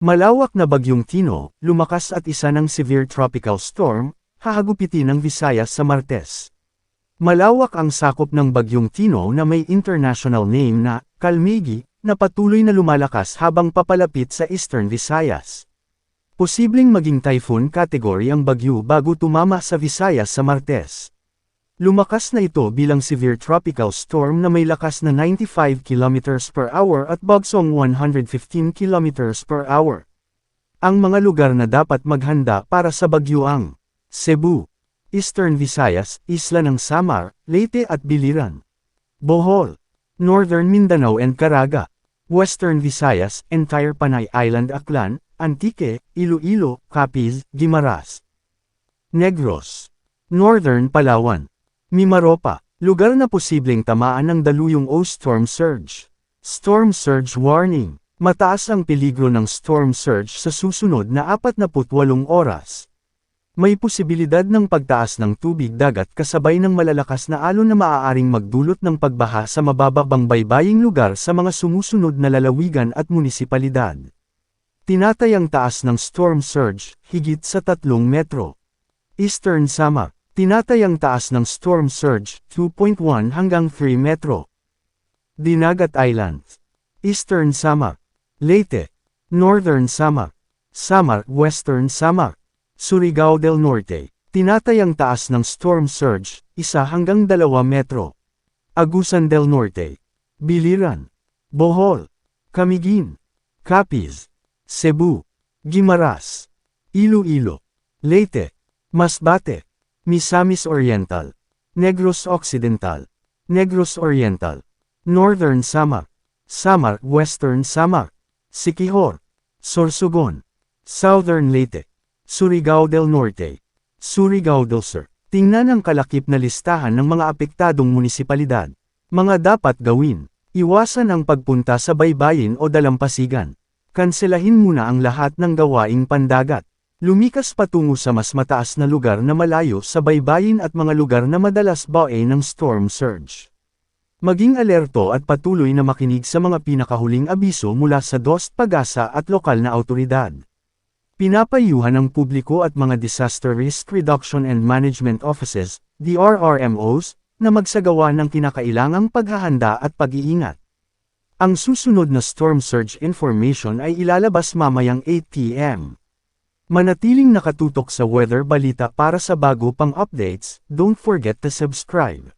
Malawak na bagyong Tino, lumakas at isa ng severe tropical storm, hahagupitin ng Visayas sa Martes. Malawak ang sakop ng bagyong Tino na may international name na Kalmigi, na patuloy na lumalakas habang papalapit sa Eastern Visayas. Posibleng maging typhoon category ang bagyo bago tumama sa Visayas sa Martes. Lumakas na ito bilang severe tropical storm na may lakas na 95 km per hour at bagsong 115 km per hour. Ang mga lugar na dapat maghanda para sa bagyo ang Cebu, Eastern Visayas, Isla ng Samar, Leyte at Biliran. Bohol, Northern Mindanao and Caraga, Western Visayas, entire Panay Island Aklan, Antique, Iloilo, Capiz, Guimaras. Negros, Northern Palawan, Mimaropa, lugar na posibleng tamaan ng daluyong o storm surge. Storm surge warning. Mataas ang peligro ng storm surge sa susunod na 48 oras. May posibilidad ng pagtaas ng tubig dagat kasabay ng malalakas na alon na maaaring magdulot ng pagbaha sa mabababang baybaying lugar sa mga sumusunod na lalawigan at munisipalidad. Tinatayang taas ng storm surge, higit sa 3 metro. Eastern Samar, tinatayang taas ng storm surge, 2.1 hanggang 3 metro. Dinagat Islands, Eastern Samar, Leyte, Northern Samar, Samar, Western Samar, Surigao del Norte, tinatayang taas ng storm surge, 1 hanggang 2 metro. Agusan del Norte, Biliran, Bohol, Camiguin, Capiz, Cebu, Guimaras, Iloilo, Leyte, Masbate, Misamis Oriental, Negros Occidental, Negros Oriental, Northern Samar, Samar Western Samar, Siquijor, Sorsogon, Southern Leyte, Surigao del Norte, Surigao del Sur. Tingnan ang kalakip na listahan ng mga apektadong munisipalidad. Mga dapat gawin. Iwasan ang pagpunta sa baybayin o dalampasigan. Kanselahin muna ang lahat ng gawaing pandagat. Lumikas patungo sa mas mataas na lugar na malayo sa baybayin at mga lugar na madalas bae ng storm surge. Maging alerto at patuloy na makinig sa mga pinakahuling abiso mula sa DOST Pagasa at lokal na autoridad. Pinapayuhan ng publiko at mga Disaster Risk Reduction and Management Offices, DRRMOs, na magsagawa ng kinakailangang paghahanda at pag-iingat. Ang susunod na storm surge information ay ilalabas mamayang 8 p.m. Manatiling nakatutok sa weather balita para sa bago pang updates, don't forget to subscribe.